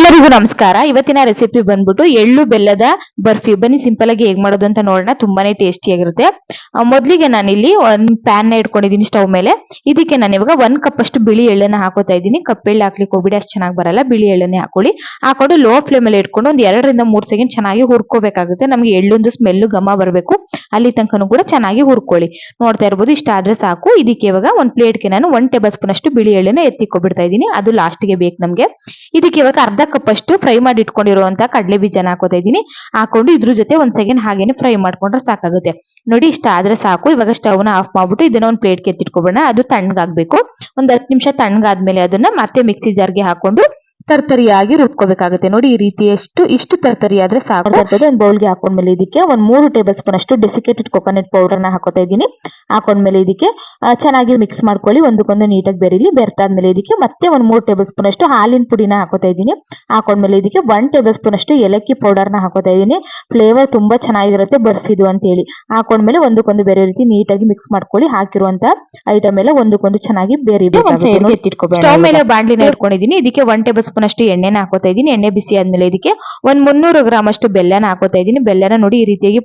ಎಲ್ಲರಿಗೂ ನಮಸ್ಕಾರ. ಇವತ್ತಿನ ರೆಸಿಪಿ ಬಂದ್ಬಿಟ್ಟು ಎಳ್ಳು ಬೆಲ್ಲದ ಬರ್ಫಿ. ಬನ್ನಿ ಸಿಂಪಲ್ ಆಗಿ ಹೇಗ್ ಮಾಡೋದು ಅಂತ ನೋಡೋಣ. ತುಂಬಾನೇ ಟೇಸ್ಟಿ ಆಗಿರುತ್ತೆ. ಮೊದಲಿಗೆ ನಾನು ನಾನಿಲ್ಲಿ ಒಂದ್ ಪ್ಯಾನ್ನ ಇಟ್ಕೊಂಡಿದ್ದೀನಿ ಸ್ಟವ್ ಮೇಲೆ. ಇದಕ್ಕೆ ನಾನು ಇವಾಗ ಒಂದ್ ಕಪ್ ಅಷ್ಟು ಬಿಳಿ ಎಳ್ಳನ್ನ ಹಾಕೋತಾ ಇದ್ದೀನಿ. ಕಪ್ ಎಳ್ಳು ಹಾಕ್ಲಿಕ್ಕೆ ಹೋಗ್ಬಿಡಿ, ಅಷ್ಟು ಚೆನ್ನಾಗಿ ಬರಲ್ಲ. ಬಿಳಿ ಎಳ್ಳನ್ನೇ ಹಾಕೊಳ್ಳಿ. ಹಾಕೊಂಡು ಲೋ ಫ್ಲೇಮ್ ಅಲ್ಲಿ ಇಟ್ಕೊಂಡು ಒಂದ್ ಎರಡರಿಂದ ಮೂರ್ ಸೆಕೆಂಡ್ ಚೆನ್ನಾಗಿ ಹುರ್ಕೋಬೇಕಾಗುತ್ತೆ. ನಮ್ಗೆ ಎಳ್ಳೊಂದು ಸ್ಮೆಲ್ ಘಮ ಬರಬೇಕು. ಅಲ್ಲಿ ತನಕನೂ ಕೂಡ ಚೆನ್ನಾಗಿ ಹುರ್ಕೊಳ್ಳಿ. ನೋಡ್ತಾ ಇರ್ಬೋದು ಇಷ್ಟ ಆದ್ರೆ ಸಾಕು. ಇದಕ್ಕೆ ಇವಾಗ ಒಂದು ಪ್ಲೇಟ್ಗೆ ನಾನು ಒನ್ ಟೇಬಲ್ ಸ್ಪೂನ್ ಅಷ್ಟು ಬಿಳಿ ಎಳ್ಳೆನ ಎತ್ತಿಕೊಬಿಡ್ತಾ ಇದ್ದೀನಿ. ಅದು ಲಾಸ್ಟ್ಗೆ ಬೇಕು ನಮಗೆ. ಇದಕ್ಕೆ ಇವಾಗ ಅರ್ಧ ಕಪ್ ಅಷ್ಟು ಫ್ರೈ ಮಾಡಿ ಇಟ್ಕೊಂಡಿರುವಂಥ ಕಡಲೆ ಬೀಜನ ಹಾಕೋತಾ ಇದ್ದೀನಿ. ಹಾಕೊಂಡು ಇದ್ರ ಜೊತೆ ಒಂದ್ ಸೆಕೆಂಡ್ ಹಾಗೇನೆ ಫ್ರೈ ಮಾಡ್ಕೊಂಡ್ರೆ ಸಾಕಾಗುತ್ತೆ. ನೋಡಿ ಇಷ್ಟ ಆದ್ರೆ ಸಾಕು. ಇವಾಗ ಸ್ಟವ್ನ ಆಫ್ ಮಾಡ್ಬಿಟ್ಟು ಇದನ್ನ ಒಂದು ಪ್ಲೇಟ್ಗೆ ಎತ್ತಿಟ್ಕೊಬೋಣ ಅದು ತಣ್ಣಗಾಗ್ಬೇಕು. ಒಂದ್ ಹತ್ತು ನಿಮಿಷ ತಣ್ಣಗಾದ್ಮೇಲೆ ಅದನ್ನ ಮತ್ತೆ ಮಿಕ್ಸಿ ಜಾರ್ಗೆ ಹಾಕೊಂಡು ತರ್ತರಿಯಾಗಿ ರುಬ್ಕೋಬೇಕಾಗುತ್ತೆ. ನೋಡಿ ಈ ರೀತಿ ಎಷ್ಟು ಇಷ್ಟು ತರ್ತರಿ ಆದ್ರೆ ಸಾಕು. ಒಂದು ಬೌಲ್ಗೆ ಹಾಕೊಂಡ್ಮೇಲೆ ಇದಕ್ಕೆ ಒಂದ್ ಮೂರು ಟೇಬಲ್ ಸ್ಪೂನ್ ಅಷ್ಟು ಡೆಸಿಕೇಟೆಡ್ ಕೊಕೊನಟ್ ಪೌಡರ್ನ ಹಾಕೋತಾ ಇದ್ದೀನಿ. ಹಾಕೊಂಡ್ಮೇಲೆ ಇದಕ್ಕೆ ಚೆನ್ನಾಗಿ ಮಿಕ್ಸ್ ಮಾಡ್ಕೊಳ್ಳಿ. ಒಂದಕ್ಕೊಂದು ನೀಟಾಗಿ ಬೆರೀಲಿ. ಬೆರ್ತಾದ್ಮೇಲೆ ಇದಕ್ಕೆ ಮತ್ತೆ ಒಂದ್ ಮೂರು ಟೇಬಲ್ ಸ್ಪೂನ್ ಅಷ್ಟು ಹಾಲಿನ ಪುಡಿನ ಹಾಕೋತಾ ಇದ್ದೀನಿ. ಹಾಕೊಂಡ್ಮೇಲೆ ಇದಕ್ಕೆ ಒನ್ ಟೇಬಲ್ ಸ್ಪೂನ್ ಅಷ್ಟು ಏಲಕ್ಕಿ ಪೌಡರ್ನ ಹಾಕೋತಾ ಇದ್ದೀನಿ. ಫ್ಲೇವರ್ ತುಂಬಾ ಚೆನ್ನಾಗಿರುತ್ತೆ ಬರ್ಸಿದು ಅಂತ ಹೇಳಿ. ಹಾಕೊಂಡ್ಮೇಲೆ ಒಂದಕ್ಕೊಂದು ಬೇರೆ ರೀತಿ ನೀಟಾಗಿ ಮಿಕ್ಸ್ ಮಾಡ್ಕೊಳ್ಳಿ. ಹಾಕಿರುವಂತ ಐಟಮ್ ಎಲ್ಲ ಒಂದಕ್ಕೊಂದು ಚೆನ್ನಾಗಿ ಬೇರೆ ಸ್ಟವ್ ಮೇಲೆ ಬಾಂಡ್ಲಿನ ಇಟ್ಕೊಂಡಿದ್ದೀನಿ. ಇದಕ್ಕೆ ಒನ್ ಟೇಬಲ್ ಸ್ಪೂನ್ ಅಷ್ಟು ಎಣ್ಣೆನ ಹಾಕೋತಾ ಇದ್ದೀನಿ. ಎಣ್ಣೆ ಬಿಸಿ ಆದ್ಮೇಲೆ ಇದಕ್ಕೆ ಒಂದ್ ಮುನ್ನೂರು ಗ್ರಾಮ್ ಅಷ್ಟು ಬೆಲ್ಲನ ಹಾಕೋತಾ ಇದ್ದೀನಿ. ಬೆಲ್ಲನ ನೋಡಿ ಈ ರೀತಿಯಾಗಿ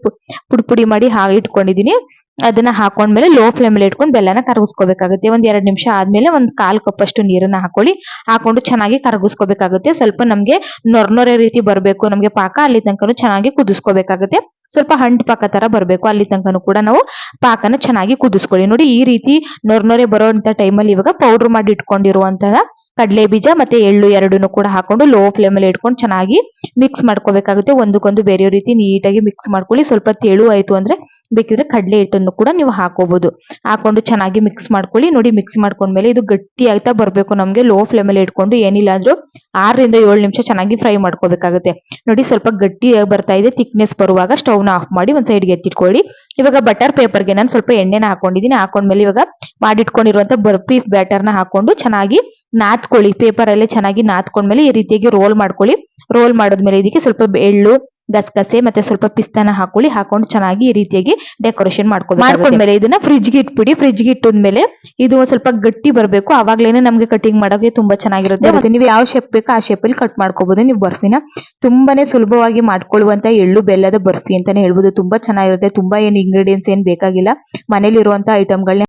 ಪುಡಿ ಮಾಡಿ ಹಾಗೆ ಇಟ್ಕೊಂಡಿದ್ದೀನಿ. ಅದನ್ನ ಹಾಕೊಂಡ್ಮೇಲೆ ಲೋ ಫ್ಲೇಮ್ ಅಲ್ಲಿ ಇಟ್ಕೊಂಡು ಬೆಲ್ಲನ ಕರಗಿಸ್ಕೋಬೇಕಾಗುತ್ತೆ. ಒಂದ್ ಎರಡ್ ನಿಮಿಷ ಆದ್ಮೇಲೆ ಒಂದ್ ಕಾಲ್ ಕಪ್ ಅಷ್ಟು ನೀರನ್ನ ಹಾಕೊಳ್ಳಿ. ಹಾಕೊಂಡು ಚೆನ್ನಾಗಿ ಕರಗಿಸ್ಕೋಬೇಕಾಗುತ್ತೆ. ಸ್ವಲ್ಪ ನಮ್ಗೆ ನೊರ್ನೊರೆ ರೀತಿ ಬರಬೇಕು. ನಮ್ಗೆ ಪಾಕ ಅಲ್ಲಿ ತನಕನು ಚೆನ್ನಾಗಿ ಕುದಿಸ್ಕೋಬೇಕಾಗುತ್ತೆ. ಸ್ವಲ್ಪ ಹಂಟ್ ಪಾಕ ತರ ಬರಬೇಕು. ಅಲ್ಲಿ ತನಕನು ಕೂಡ ನಾವು ಪಾಕನ ಚೆನ್ನಾಗಿ ಕುದಿಸ್ಕೊಳ್ಳಿ. ನೋಡಿ ಈ ರೀತಿ ನೊರ್ನೊರೆ ಬರೋಂತ ಟೈಮಲ್ಲಿ ಇವಾಗ ಪೌಡರ್ ಮಾಡಿ ಇಟ್ಕೊಂಡಿರುವಂತಹ ಕಡಲೆ ಬೀಜ ಮತ್ತೆ ಎಳ್ಳು ಎರಡನ್ನೂ ಕೂಡ ಹಾಕೊಂಡು ಲೋ ಫ್ಲೇಮ್ ಅಲ್ಲಿ ಇಟ್ಕೊಂಡು ಚೆನ್ನಾಗಿ ಮಿಕ್ಸ್ ಮಾಡ್ಕೋಬೇಕಾಗುತ್ತೆ. ಒಂದಕ್ಕೊಂದು ಬೇರೆ ರೀತಿ ನೀಟಾಗಿ ಮಿಕ್ಸ್ ಮಾಡ್ಕೊಳ್ಳಿ. ಸ್ವಲ್ಪ ತೆಳು ಆಯ್ತು ಅಂದ್ರೆ ಬೇಕಿದ್ರೆ ಕಡಲೆ ಹಿಟ್ಟನ್ನು ಕೂಡ ನೀವು ಹಾಕೋಬಹುದು ಹಾಕೊಂಡು ಚೆನ್ನಾಗಿ ಮಿಕ್ಸ್ ಮಾಡ್ಕೊಳ್ಳಿ. ನೋಡಿ ಮಿಕ್ಸ್ ಮಾಡ್ಕೊಂಡ್ಮೇಲೆ ಇದು ಗಟ್ಟಿ ಆಗ್ತಾ ಬರಬೇಕು ನಮಗೆ. ಲೋ ಫ್ಲೇಮ್ ಅಲ್ಲಿ ಇಟ್ಕೊಂಡು ಏನಿಲ್ಲ ಅಂದ್ರೂ ಆರರಿಂದ ಏಳು ನಿಮಿಷ ಚೆನ್ನಾಗಿ ಫ್ರೈ ಮಾಡ್ಕೋಬೇಕಾಗುತ್ತೆ. ನೋಡಿ ಸ್ವಲ್ಪ ಗಟ್ಟಿ ಬರ್ತಾ ಇದೆ. ಥಿಕ್ನೆಸ್ ಬರುವಾಗ ಸ್ಟವ್ನ ಆಫ್ ಮಾಡಿ ಒಂದ್ ಸೈಡ್ಗೆ ಎತ್ತಿಟ್ಕೊಳ್ಳಿ. ಇವಾಗ ಬಟರ್ ಪೇಪರ್ಗೆ ನಾನು ಸ್ವಲ್ಪ ಎಣ್ಣೆನ ಹಾಕೊಂಡಿದ್ದೀನಿ ಹಾಕೊಂಡ್ಮೇಲೆ ಇವಾಗ ಮಾಡಿಟ್ಕೊಂಡಿರುವಂತ ಬರ್ಫಿ ಬ್ಯಾಟರ್ನ ಹಾಕೊಂಡು ಚೆನ್ನಾಗಿ ನಾದ್ಕೊಳ್ಳಿ. ಪೇಪರ್ ಅಲ್ಲೇ ಚೆನ್ನಾಗಿ ನಾತ್ಕೊಂಡ್ಮೇಲೆ ಈ ರೀತಿಯಾಗಿ ರೋಲ್ ಮಾಡ್ಕೊಳ್ಳಿ. ರೋಲ್ ಮಾಡಿದ್ಮೇಲೆ ಇದಕ್ಕೆ ಸ್ವಲ್ಪ ಎಳ್ಳು ಗಸಗಸೆ ಮತ್ತೆ ಸ್ವಲ್ಪ ಪಿಸ್ತಾನ ಹಾಕೊಳ್ಳಿ, ಹಾಕೊಂಡು ಚೆನ್ನಾಗಿ ಈ ರೀತಿಯಾಗಿ ಡೆಕೋರೇಷನ್ ಮಾಡ್ಕೊಬೇಕು ಮಾಡ್ಕೊಂಡ್ಮೇಲೆ ಇದನ್ನ ಫ್ರಿಜ್ಗೆ ಇಟ್ಬಿಡಿ ಫ್ರಿಜ್ಗೆ ಇಟ್ಟಿದ್ಮೇಲೆ ಇದು ಸ್ವಲ್ಪ ಗಟ್ಟಿ ಬರಬೇಕು. ಅವಾಗ್ಲೇನೆ ನಮ್ಗೆ ಕಟಿಂಗ್ ಮಾಡೋಕೆ ತುಂಬಾ ಚೆನ್ನಾಗಿರುತ್ತೆ. ಮತ್ತೆ ನೀವು ಯಾವ ಶೇಪ್ ಬೇಕು ಆ ಶೇಪ್ ಅಲ್ಲಿ ಕಟ್ ಮಾಡ್ಕೋಬಹುದು ನೀವು ಬರ್ಫಿನ ತುಂಬಾನೇ ಸುಲಭವಾಗಿ ಮಾಡ್ಕೊಳ್ಳುವಂತ ಎಳ್ಳು ಬೆಲ್ಲದ ಬರ್ಫಿ ಅಂತಾನೆ ಹೇಳ್ಬೋದು. ತುಂಬಾ ಚೆನ್ನಾಗಿರುತ್ತೆ. ತುಂಬಾ ಏನ್ ಇಂಗ್ರೀಡಿಯೆಂಟ್ಸ್ ಏನ್ ಬೇಕಾಗಿಲ್ಲ. ಮನೇಲಿರುವಂತ ಐಟಮ್ಗಳನ್ನ